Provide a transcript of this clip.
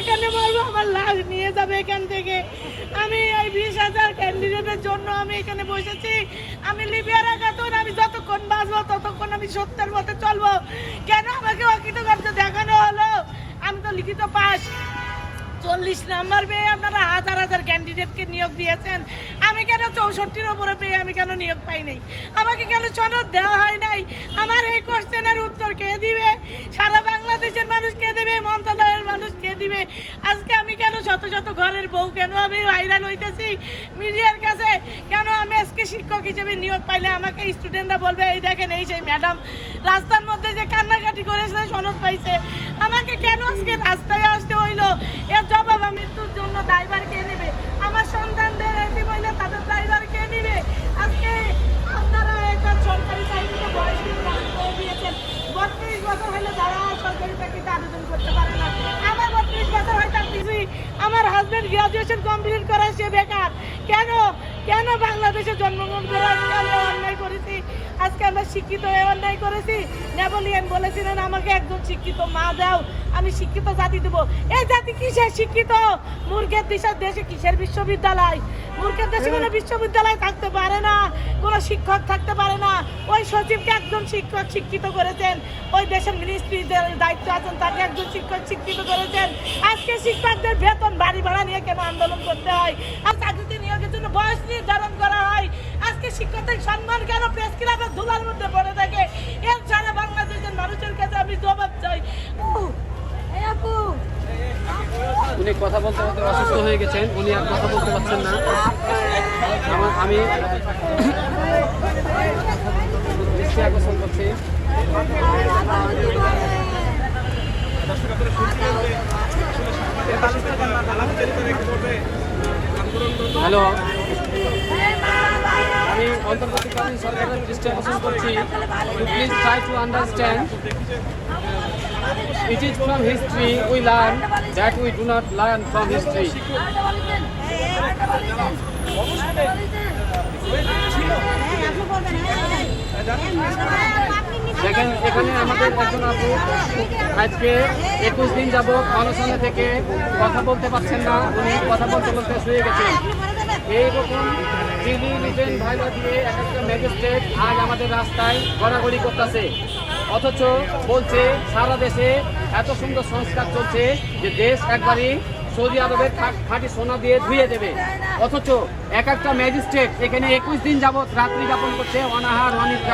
এখানে মরবো আমার লাশ নিয়ে যাবে এখান থেকে। আমি এই বিশ হাজার ক্যান্ডিডেটের জন্য আমি এখানে বসেছি। আমি লিবিয়ার খাতুন আমি যতক্ষণ বাঁচবো, ততক্ষণ আমি সত্যের পথে চলবো। কেন আমাকে অকৃতকার্য দেখানো হলো? আমি তো লিখিত পাস। চল্লিশ নাম্বার পেয়ে আপনারা হাজার হাজার ক্যান্ডিডেটকে নিয়োগ দিয়েছেন। আমি কেন চৌষট্টির ওপরে পেয়ে আমি কেন নিয়োগ পাই নাই? আমাকে কেন সনদ দেওয়া হয় নাই? আমার এই কোশ্চেনের উত্তর কে দিবে? সারা বাংলাদেশের মানুষ কে দেবে? মন্ত্রণালয়ের মানুষ কে দিবে? আজকে আমি কেন শত শত ঘরের বউ, কেন আমি ভাইরাল হইতেছি? মিডিয়ার কাছে কেন আমি আজকে শিক্ষক হিসেবে নিয়োগ পাইলে আমাকে স্টুডেন্টরা বলবে, এই দেখেন, এই সেই ম্যাডাম রাস্তার মধ্যে যে কান্নাকাটি করেছে, সনদ পাইছে আমাকে কেন আজকে রাস্তায় আসতে হইল এর জবাব আমি মৃত্যুর জন্য ড্রাইভার কে নেবে আমার সন্তানদের এটি হইলে তাদের ড্রাইভার কে নেবে আজকে আপনারা একটা সরকারি চাকরিতে বয়স নির্ধারণ করে দিয়েছেন বত্রিশ বছর হলে যারা সরকারি চাকরিতে আবেদন করতে পারে না আমার বত্রিশ বছর হয় তার কিছুই হাজবেন্ড গ্রাজুয়েশন কমপ্লিট করা সে বেকার। কেন? কেন বাংলাদেশে জন্মগ্রহণ করে আজকে আমরা অন্যায় করেছি? আজকে আমরা শিক্ষিত হয়ে অন্যায় করেছি? নেবলিয়ান বলেছিলেন আমাকে একজন শিক্ষিত মা দাও আমি শিক্ষিত জাতি দেবো। এই জাতি কিসের শিক্ষিত? মূর্খের দেশের দেশে কিসের বিশ্ববিদ্যালয়? মূর্খের দেশে কোনো বিশ্ববিদ্যালয় থাকতে পারে না। কোনো শিক্ষক থাকতে পারে না। ওই সচিবকে একজন শিক্ষক শিক্ষিত করেছেন। ওই দেশের মিনিস্ট্রি দায়িত্ব আছেন, তাকে একজন শিক্ষক শিক্ষিত করেছেন। আজকে শিক্ষকদের বেতন বাড়ি ভাড়া নিয়ে কেন আন্দোলন করতে হয়? আর চাকরিতে নিয়োগের জন্য বয়স নির্ধারণ করা হয়। আজকে শিক্ষকদের সম্মান কেন প্রেস ক্লাবের ধুলার মধ্যে পড়ে থাকে? এর সারা বাংলাদেশের মানুষের কাছে আমি জবাব চাই। আপু উনি কথা বলতে বলতে অসুস্থ হয়ে গেছেন। উনি আর কথা বলতে পারছেন না। আমি দৃষ্টি আকর্ষণ করছি। হ্যালো। আমি অন্তর্বর্তীকালীন সরকারের দৃষ্টি আকর্ষণ করছি। Please try to understand It is from history we learn that we do not learn from history. দেখেন এখানে আমাদের একজন আপু। আজকে একুশ দিন যাবৎ অনশনে থেকে কথা বলতে পারছেন না। উনি কথা বলতে বলতে শুয়ে গেছেন। এইরকম দিল্লি লিজেন ভাইবা দিয়ে এক একটা ম্যাজিস্ট্রেট আজ আমাদের রাস্তায় গড়াগড়ি করতেছে। অথচ বলছে, সারা দেশে এত সুন্দর সংস্কার চলছে যে দেশ একবারই সৌদি আরবের খাঁটি সোনা দিয়ে ধুয়ে দেবে। অথচ এক একটা ম্যাজিস্ট্রেট এখানে একুশ দিন যাবৎ রাত্রি যাপন করছে, অনাহার, অনিদ্রা।